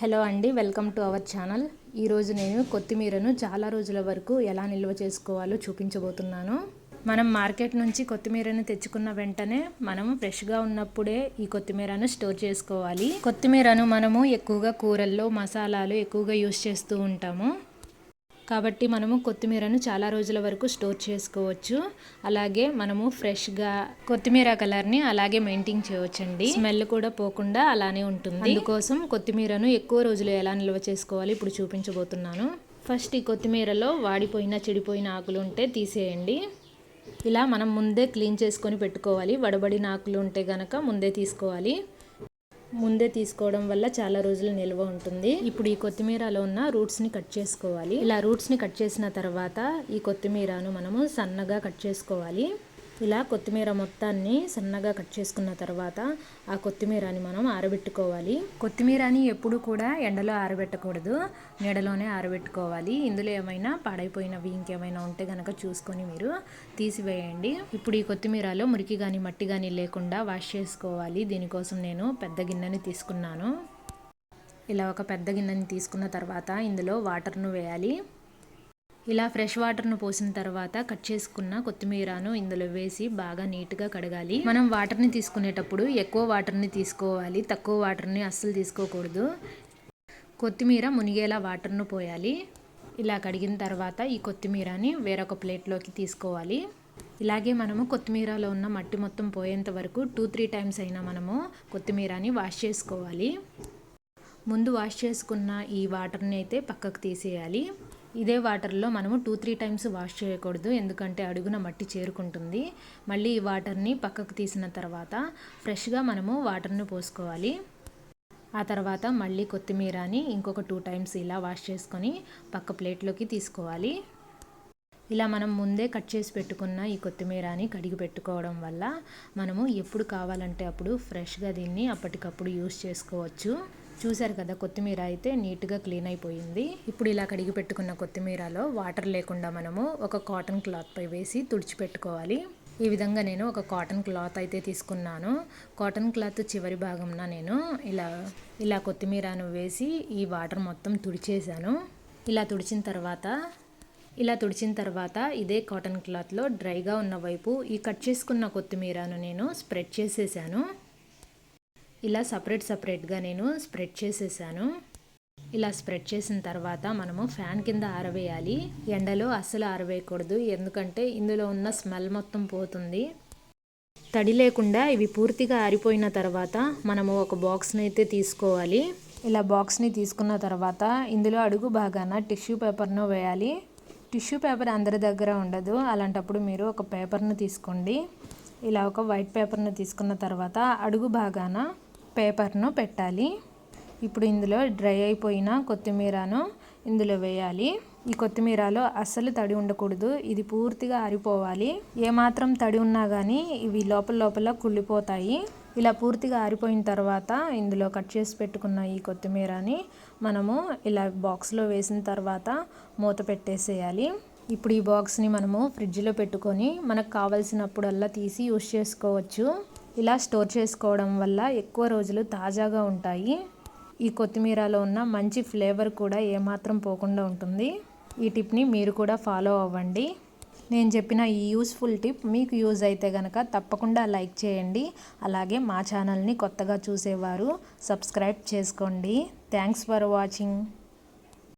Hello అండి welcome to our channel. ఈరోజు నేను కొత్తిమీరను చాలా రోజుల వరకు ఎలా నిల్వ చేసుకోవాలో చూపించబోతున్నాను. మనం మార్కెట్ నుంచి కొత్తిమీరను తెచ్చుకున్న వెంటనే మనం ఫ్రెష్గా ఉన్నప్పుడే ఈ కొత్తిమీరను స్టోర్ చేసుకోవాలి. కొత్తిమీరను మనము ఎక్కువగా కూరల్లో మసాలాలు ఎక్కువగా యూస్ చేస్తూ ఉంటాము. కాబట్టి మనము కొత్తిమీరను చాలా రోజుల వరకు స్టోర్ చేసుకోవచ్చు. అలాగే మనము ఫ్రెష్గా కొత్తిమీర కలర్ని అలాగే మెయింటైన్ చేయవచ్చండి. స్మెల్ కూడా పోకుండా అలానే ఉంటుంది. అందుకోసం కొత్తిమీరను ఎక్కువ రోజులు ఎలా నిల్వ చేసుకోవాలి ఇప్పుడు చూపించబోతున్నాను. ఫస్ట్ ఈ కొత్తిమీరలో వాడిపోయిన చెడిపోయిన ఆకులు ఉంటే తీసేయండి. ఇలా మనం ముందే క్లీన్ చేసుకొని పెట్టుకోవాలి. వడబడిన ఆకులు ఉంటే గనక ముందే తీసుకోవాలి. ముందే తీసుకోవడం వల్ల చాలా రోజులు నిల్వ ఉంటుంది. ఇప్పుడు ఈ కొత్తిమీరలో ఉన్న రూట్స్ని కట్ చేసుకోవాలి. ఇలా రూట్స్ని కట్ చేసిన తర్వాత ఈ కొత్తిమీరను మనము సన్నగా కట్ చేసుకోవాలి. ఇలా కొత్తిమీర మొత్తాన్ని సన్నగా కట్ చేసుకున్న తర్వాత ఆ కొత్తిమీరని మనం ఆరబెట్టుకోవాలి. కొత్తిమీరని ఎప్పుడు కూడా ఎండలో ఆరబెట్టకూడదు. నీడలోనే ఆరబెట్టుకోవాలి. ఇందులో ఏమైనా పాడైపోయినవి ఇంకేమైనా ఉంటే కనుక చూసుకొని మీరు తీసివేయండి. ఇప్పుడు ఈ కొత్తిమీరలో మురికి కానీ మట్టి కానీ లేకుండా వాష్ చేసుకోవాలి. దీనికోసం నేను పెద్ద గిన్నెని తీసుకున్నాను. ఇలా ఒక పెద్ద గిన్నెని తీసుకున్న తర్వాత ఇందులో వాటర్ను వేయాలి. ఇలా ఫ్రెష్ వాటర్ను పోసిన తర్వాత కట్ చేసుకున్న కొత్తిమీరను ఇందులో వేసి బాగా నీట్గా కడగాలి. మనం వాటర్ని తీసుకునేటప్పుడు ఎక్కువ వాటర్ని తీసుకోవాలి. తక్కువ వాటర్ని అస్సలు తీసుకోకూడదు. కొత్తిమీర మునిగేలా వాటర్ను పోయాలి. ఇలా కడిగిన తర్వాత ఈ కొత్తిమీరని వేరొక ప్లేట్లోకి తీసుకోవాలి. ఇలాగే మనము కొత్తిమీరలో ఉన్న మట్టి మొత్తం పోయేంత వరకు టూ త్రీ టైమ్స్ అయినా మనము కొత్తిమీరని వాష్ చేసుకోవాలి. ముందు వాష్ చేసుకున్న ఈ వాటర్ని అయితే పక్కకు తీసేయాలి. ఇదే వాటర్లో మనము టూ త్రీ టైమ్స్ వాష్ చేయకూడదు. ఎందుకంటే అడుగున మట్టి చేరుకుంటుంది. మళ్ళీ ఈ వాటర్ని పక్కకు తీసిన తర్వాత ఫ్రెష్గా మనము వాటర్ని పోసుకోవాలి. ఆ తర్వాత మళ్ళీ కొత్తిమీరని ఇంకొక టూ టైమ్స్ ఇలా వాష్ చేసుకొని పక్క ప్లేట్లోకి తీసుకోవాలి. ఇలా మనం ముందే కట్ చేసి పెట్టుకున్న ఈ కొత్తిమీరని కడిగి పెట్టుకోవడం వల్ల మనము ఎప్పుడు కావాలంటే అప్పుడు ఫ్రెష్గా దీన్ని అప్పటికప్పుడు యూస్ చేసుకోవచ్చు. చూశారు కదా కొత్తిమీర అయితే నీట్గా క్లీన్ అయిపోయింది. ఇప్పుడు ఇలా కడిగి పెట్టుకున్న కొత్తిమీరలో వాటర్ లేకుండా మనము ఒక కాటన్ క్లాత్పై వేసి తుడిచిపెట్టుకోవాలి. ఈ విధంగా నేను ఒక కాటన్ క్లాత్ అయితే తీసుకున్నాను. కాటన్ క్లాత్ చివరి భాగంన నేను ఇలా ఇలా కొత్తిమీరను వేసి ఈ వాటర్ మొత్తం తుడిచేసాను ఇలా తుడిచిన తర్వాత ఇలా తుడిచిన తర్వాత ఇదే కాటన్ క్లాత్లో డ్రైగా ఉన్న వైపు ఈ కట్ చేసుకున్న కొత్తిమీరను నేను స్ప్రెడ్ చేసేసాను. ఇలా సపరేట్ సపరేట్గా నేను స్ప్రెడ్ చేసేసాను. ఇలా స్ప్రెడ్ చేసిన తర్వాత మనము ఫ్యాన్ కింద ఆరవేయాలి. ఎండలో అస్సలు ఆరవేయకూడదు. ఎందుకంటే ఇందులో ఉన్న స్మెల్ మొత్తం పోతుంది. తడి లేకుండా ఇవి పూర్తిగా ఆరిపోయిన తర్వాత మనము ఒక బాక్స్ని అయితే తీసుకోవాలి. ఇలా బాక్స్ని తీసుకున్న తర్వాత ఇందులో అడుగు భాగాన టిష్యూ పేపర్ను వేయాలి. టిష్యూ పేపర్ అందరి దగ్గర ఉండదు. అలాంటప్పుడు మీరు ఒక పేపర్ను తీసుకోండి. ఇలా ఒక వైట్ పేపర్ను తీసుకున్న తర్వాత అడుగు భాగాన పేపర్ను పెట్టాలి. ఇప్పుడు ఇందులో డ్రై అయిపోయిన కొత్తిమీరను ఇందులో వేయాలి. ఈ కొత్తిమీరలో అస్సలు తడి ఉండకూడదు. ఇది పూర్తిగా ఆరిపోవాలి. ఏమాత్రం తడి ఉన్నా కానీ ఇవి లోపల లోపల కుళ్ళిపోతాయి. ఇలా పూర్తిగా ఆరిపోయిన తర్వాత ఇందులో కట్ చేసి పెట్టుకున్న ఈ కొత్తిమీరని మనము ఇలా బాక్స్లో వేసిన తర్వాత మూత పెట్టేసేయాలి. ఇప్పుడు ఈ బాక్స్ని మనము ఫ్రిడ్జ్లో పెట్టుకొని మనకు కావలసినప్పుడల్లా తీసి యూస్ చేసుకోవచ్చు. ఇలా స్టోర్ చేసుకోవడం వల్ల ఎక్కువ రోజులు తాజాగా ఉంటాయి. ఈ కొత్తిమీరలో ఉన్న మంచి ఫ్లేవర్ కూడా ఏమాత్రం పోకుండా ఉంటుంది. ఈ టిప్ని మీరు కూడా ఫాలో అవ్వండి. నేను చెప్పిన ఈ యూస్ఫుల్ టిప్ మీకు యూజ్ అయితే కనుక తప్పకుండా లైక్ చేయండి. అలాగే మా ఛానల్ని కొత్తగా చూసేవారు సబ్స్క్రైబ్ చేసుకోండి. Thanks for watching.